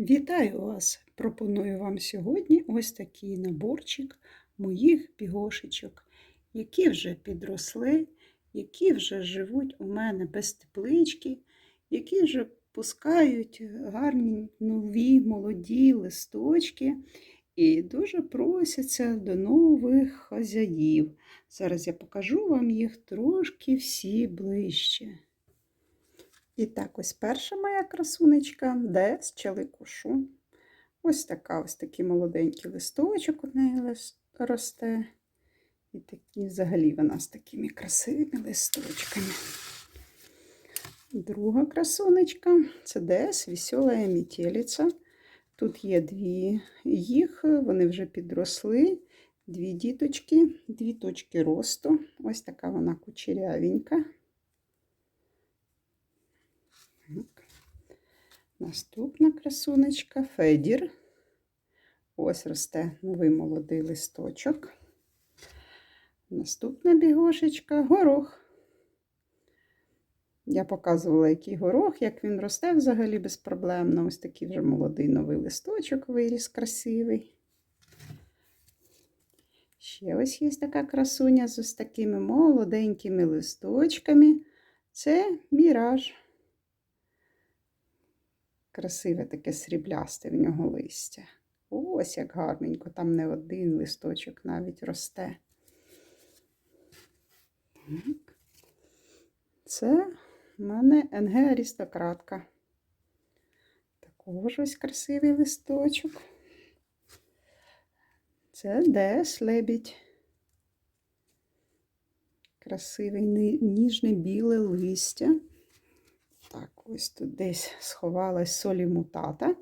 Вітаю вас! Пропоную вам сьогодні ось такий наборчик моїх бігошечок, які вже підросли, які вже живуть у мене без теплички, які вже пускають гарні нові молоді листочки і дуже просяться до нових хазяїв. Зараз я покажу вам їх трошки всі ближче. І так, ось перша моя красунечка, де з челикушу. Ось така, ось такий молоденький листочок у неї росте. І такі, взагалі вона з такими красивими листочками. Друга красунечка це Дес, весела метелиця. Тут є дві їх, вони вже підросли. Дві діточки, дві точки росту. Ось така вона кучерявенька. Наступна красунечка Федір. Ось росте новий молодий листочок. Наступна бігошечка горох. Я показувала, який горох, як він росте взагалі безпроблемно. Ось такий вже молодий новий листочок виріс красивий. Ще ось є така красуня з ось такими молоденькими листочками. Це міраж. Красиве таке сріблясте в нього листя. Ось як гарненько, там не один листочок навіть росте. Так. Це в мене НГ аристократка. Також ось красивий листочок. Це Дес лебідь. Красиве ніжне біле листя. Ось тут десь сховалась солі мутата.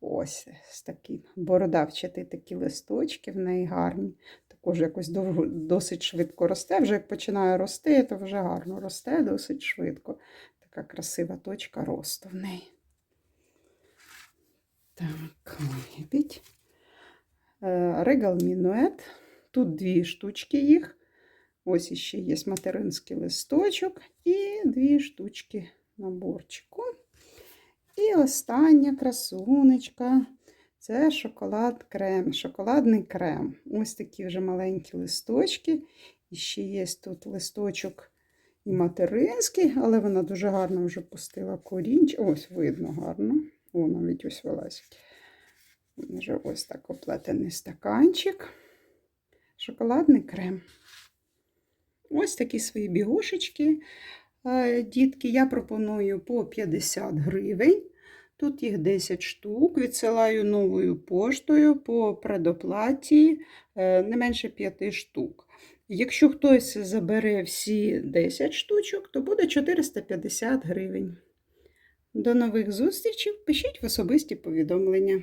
Ось з такі бородавчаті такі листочки в неї гарні. Також якось довго, досить швидко росте. Вже як починає рости, то вже гарно росте досить швидко. Така красива точка росту в неї. Так, лебідь. Регал мінует. Тут дві штучки їх. Ось іще є материнський листочок і дві штучки наборчику. І остання красунечка це шоколад крем, шоколадний крем. Ось такі вже маленькі листочки. І ще є тут листочок і материнський, але вона дуже гарно вже пустила корінч. Ось видно гарно. О, навіть ось вилазить. Вже ось так оплетений стаканчик. Шоколадний крем. Ось такі свої бігушечки. Дітки, я пропоную по 50 гривень. Тут їх 10 штук. Відсилаю новою поштою по предоплаті не менше 5 штук. Якщо хтось забере всі 10 штучок, то буде 450 гривень. До нових зустрічей. Пишіть в особисті повідомлення.